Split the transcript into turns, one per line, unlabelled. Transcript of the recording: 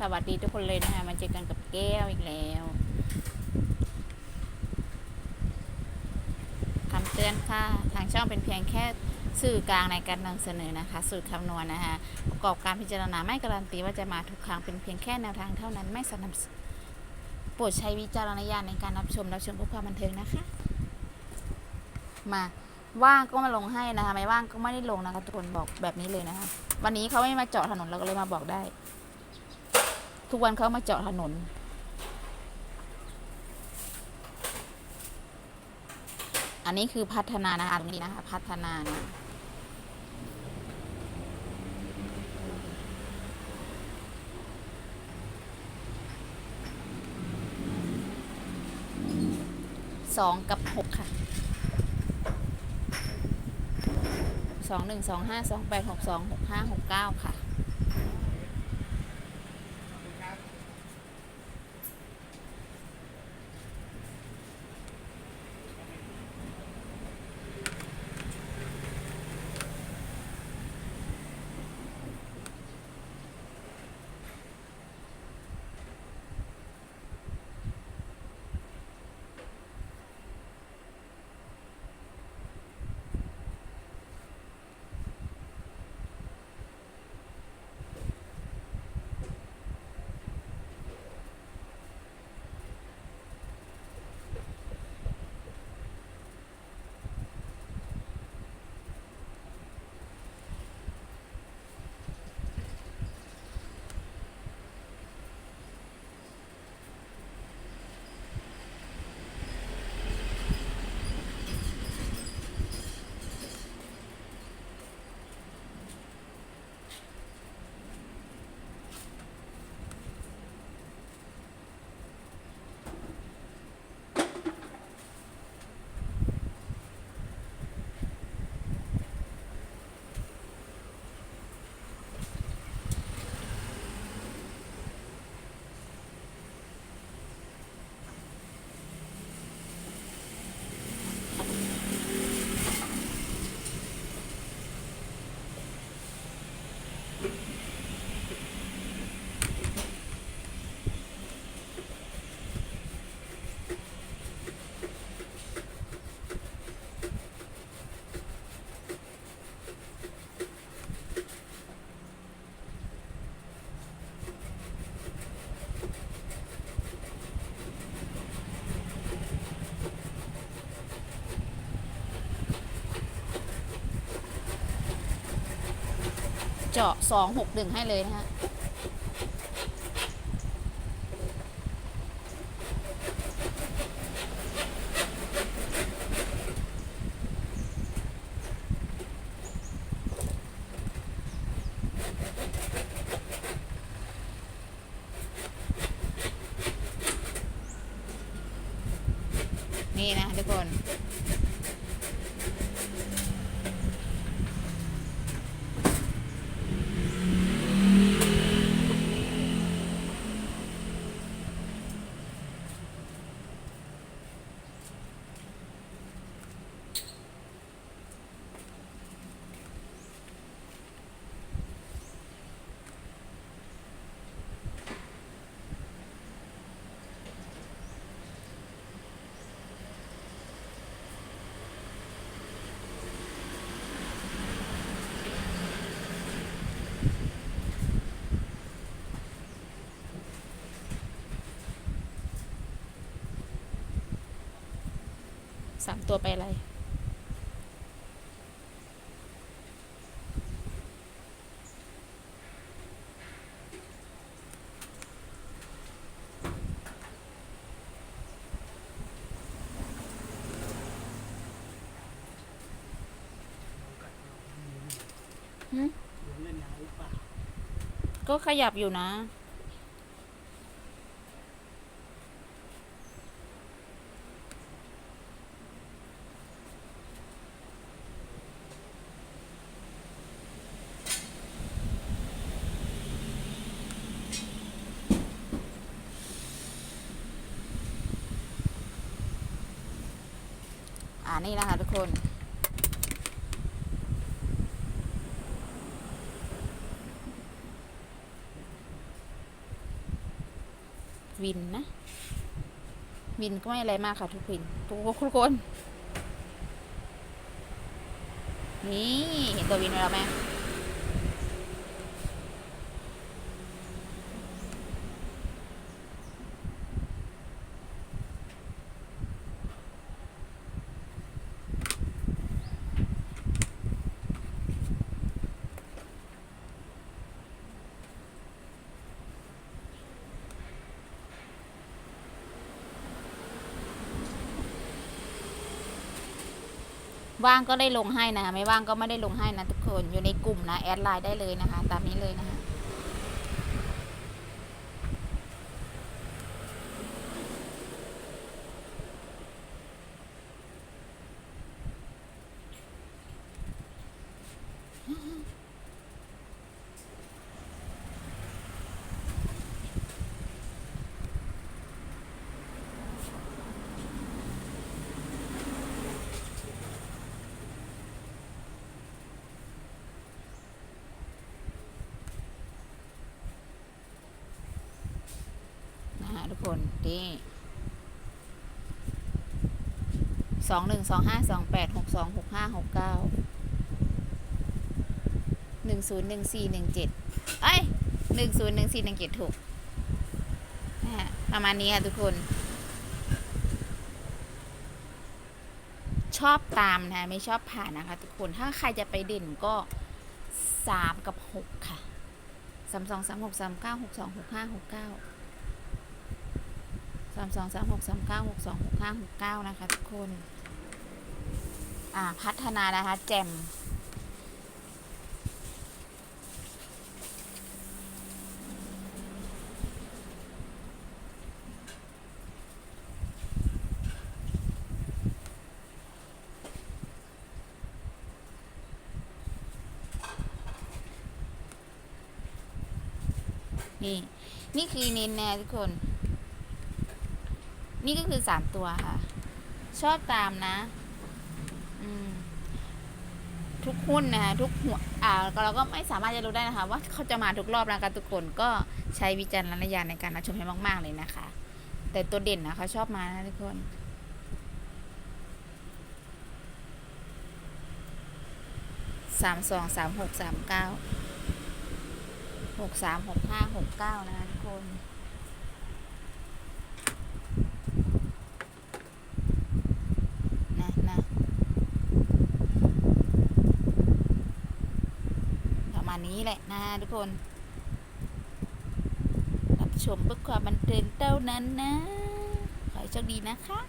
สวัสดีทุกคนเลยนะคะมาเจอกันกับแก้วอีกแล้วคำเตือนค่ะ ทางช่องเป็นเพียงแค่สื่อกลางในการนำเสนอนะคะ สูตรคำนวณนะคะประกอบการพิจารณาไม่การันตีว่าจะมาทุกครั้งเป็นเพียงแค่แนวทางเท่านั้นไม่สนับโปรดใช้วิจารณญาณในการรับชมรับชมเพื่อความบันเทิงนะคะ มาว่างก็มาลงให้นะคะ ไม่ว่างก็ไม่ได้ลงนะคะทุกคนบอกแบบนี้เลยนะคะ วันนี้เขาไม่มาเจาะถนนเราก็เลยมาบอกได้ ทุกวันเขามาเจาะถนน อันนี้คือพัฒนานะคะตรงนี้นะคะ พัฒนานะสองกับหกค่ะสองหนึ่งสองห้าสองแปดหกสองหกห้าหกเก้าค่ะ เจาะสองหกหนึ่งให้เลยนะฮะนี่นะทุกคน สามตัวไปอะไรหืมก็ขยับอยู่นะ นี่นะคะ ทุกคน วินนะ วินก็ไม่อะไรมากค่ะ ทุกคนทุกทุกคน นี่ เห็นตัววินแล้วไหม ว่างก็ได้ลงให้นะ ไม่ว่างก็ไม่ได้ลงให้นะทุกคนอยู่ในกลุ่มนะแอดไลน์ได้เลยนะคะ ตามนี้เลยนะคะ ทุกคนนี่สองหนึ่งสองห้าสองแปดหกสองหกห้าหกเก้าหนึ่งศูนย์หนึ่งสี่หนึ่งเจ็ดเอ้ยหนึ่งศูนย์หนึ่งสี่หนึ่งเจ็ดถูกฮะประมาณนี้ค่ะทุกคน ชอบตามนะ ไม่ชอบผ่านนะคะ ทุกคนถ้าใครจะไปเด่นก็สามกับหกค่ะสามสองสามหกสามเก้าหกสองหกห้าหกเก้า สามสองสามหกสามเก้าหกสองหกห้าหกเก้านะคะ ทุกคน อ่า พัฒนานะคะ แจมนี่ นี่คือเน้นแน่ทุกคน นี่ก็คือสามตัวค่ะ ชอบตามนะ อืม ทุกหุ้นนะคะทุกหัวอ่าเราก็ไม่สามารถจะรู้ได้นะคะ ว่าเขาจะมาทุกรอบนะคะทุกคนก็ใช้วิจารณญาณในการรับชมให้มาก ๆ เลยนะคะ แต่ตัวเด่นนะเขาชอบมานะทุกคนสามสองสามหกสามเก้าหกสามหกห้าหกเก้านะคะทุกคน นะนะประมา ณนี้แหละนะทุกคน รับชมเพื่อความบันเทิงเท่านั้นนะ ขอให้โชคดีนะคะ